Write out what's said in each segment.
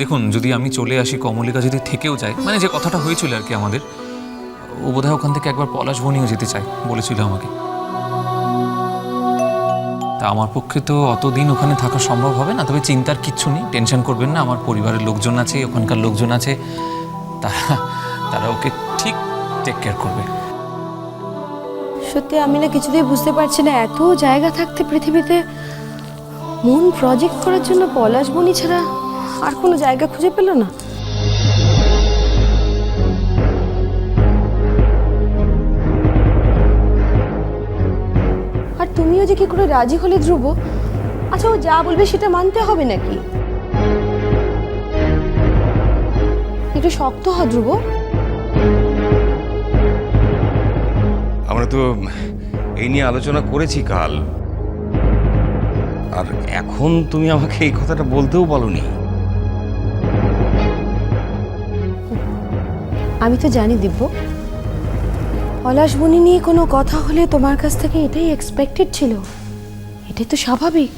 দেখুন, যদি আমি চলে আসি, কমলিকা যদি থেকেও যায় মানে যে কথাটা হয়েছিল আর কি আমাদের, ও বোধহয় ওখান থেকে একবার পলাশ বনিও যেতে চায়, বলেছিল আমাকে। তা আমার পক্ষে তো অতদিন ওখানে থাকা সম্ভব হবে না, তবে চিন্তার কিচ্ছু নেই, টেনশন করবেন না, আমার পরিবারের লোকজন আছে, ওখানকার লোকজন আছে, তারা তারা ওকে ঠিক টেক কেয়ার করবে। সত্যি আমি না কিছুতেই বুঝতে পারছি না, এত জায়গা থাকতে পৃথিবীতে মন প্রজেক্ট করার জন্য পলাশ বনি ছাড়া আর কোনো জায়গা খুঁজে পেল না? আর তুমিও যে কি করে রাজি হলে ধ্রুব? আচ্ছা ও যা বলবে সেটা মানতে হবে নাকি? একটু শক্ত হ, ধ্রুব। আমরা তো এই নিয়ে আলোচনা করেছি কাল। আর এখন তুমি আমাকে এই কথাটা বলতেও বলনি। আমি তো জানি দিব্য। পলাশবনি নিয়ে কোনো কথা হলে তোমার কাছ থেকে এটাই এক্সপেক্টেড ছিল। এটাই তো স্বাভাবিক।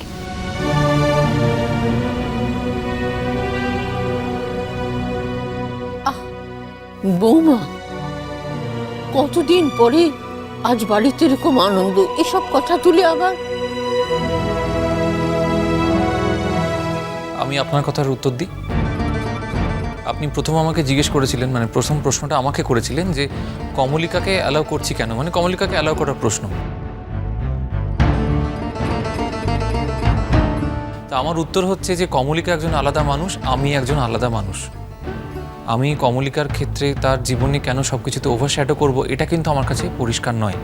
বৌমা কতদিন পরে আজ বাড়িতে এরকম আনন্দ? এসব কথা তুলে আবার? আমি আপনার কথার উত্তর দিই। আপনি প্রথম আমাকে জিজ্ঞেস করেছিলেন মানে প্রথম প্রশ্নটা আমাকে করেছিলেন যে কমলিকাকে অ্যালাউ করছি কেন? মানে কমলিকাকে অ্যালাউ করার প্রশ্ন। তা আমার উত্তর হচ্ছে যে কমলিকা একজন আলাদা মানুষ, আমি একজন আলাদা মানুষ। আমি কমলিকার ক্ষেত্রে তার জীবনে কেন সব কিছুতে ওভারশ্যাডো করব, এটা কিন্তু আমার কাছে পরিষ্কার নয়।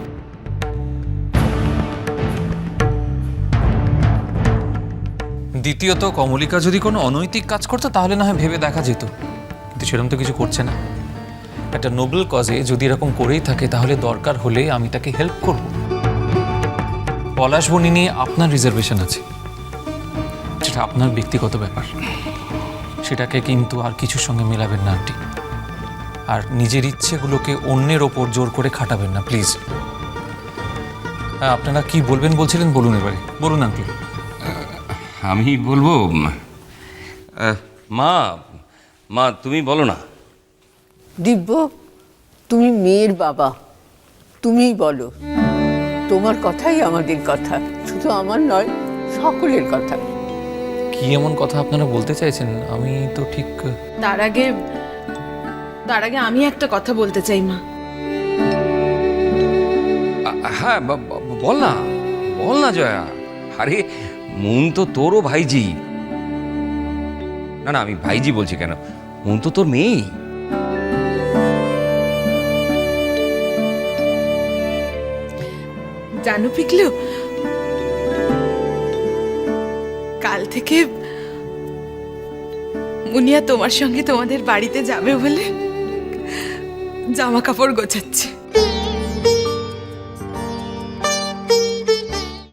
দ্বিতীয়ত, কমলিকা যদি কোনো অনৈতিক কাজ করতো, তাহলে না হয় ভেবে দেখা যেত। কিন্তু সেরকম তো কিছু করছে না। একটা নোবেল কজে যদি এরকম করেই থাকে, তাহলে দরকার হলে আমি তাকে হেল্প করব। পলাশবনি নিয়ে আপনার রিজার্ভেশন আছে। সেটা আপনার ব্যক্তিগত ব্যাপার। সেটাকে কিন্তু আর কিছুর সঙ্গে মেলাবেন না, আন্টি। আর নিজের ইচ্ছেগুলোকে অন্যের ওপর জোর করে খাটাবেন না প্লিজ আপনারা কি বলবেন বলছিলেন? বলুন এবারে। বলুন আঙ্কেল আমি বলব মা মা তুমি বলো না। দিব্য তুমি মেয়ের বাবা। তুমিই বলো। তোমার কথাই আমাদের কথা। শুধু আমার নয় সকলের কথা। কি এমন কথা আপনারা বলতে চাইছেন? আমি তো ঠিক তার আগে তার আগে আমি একটা কথা বলতে চাই মা। হ্যাঁ বল না। বল না জয়া। আরে মন তো তোরও ভাইজি। না না, আমি ভাইজি বলছি কেন? মন তো তোর মেয়েই। জানো পিকলু? কাল থেকে মুনিয়া তোমার সঙ্গে তোমাদের বাড়িতে যাবে বলে জামা কাপড় গোছাচ্ছে।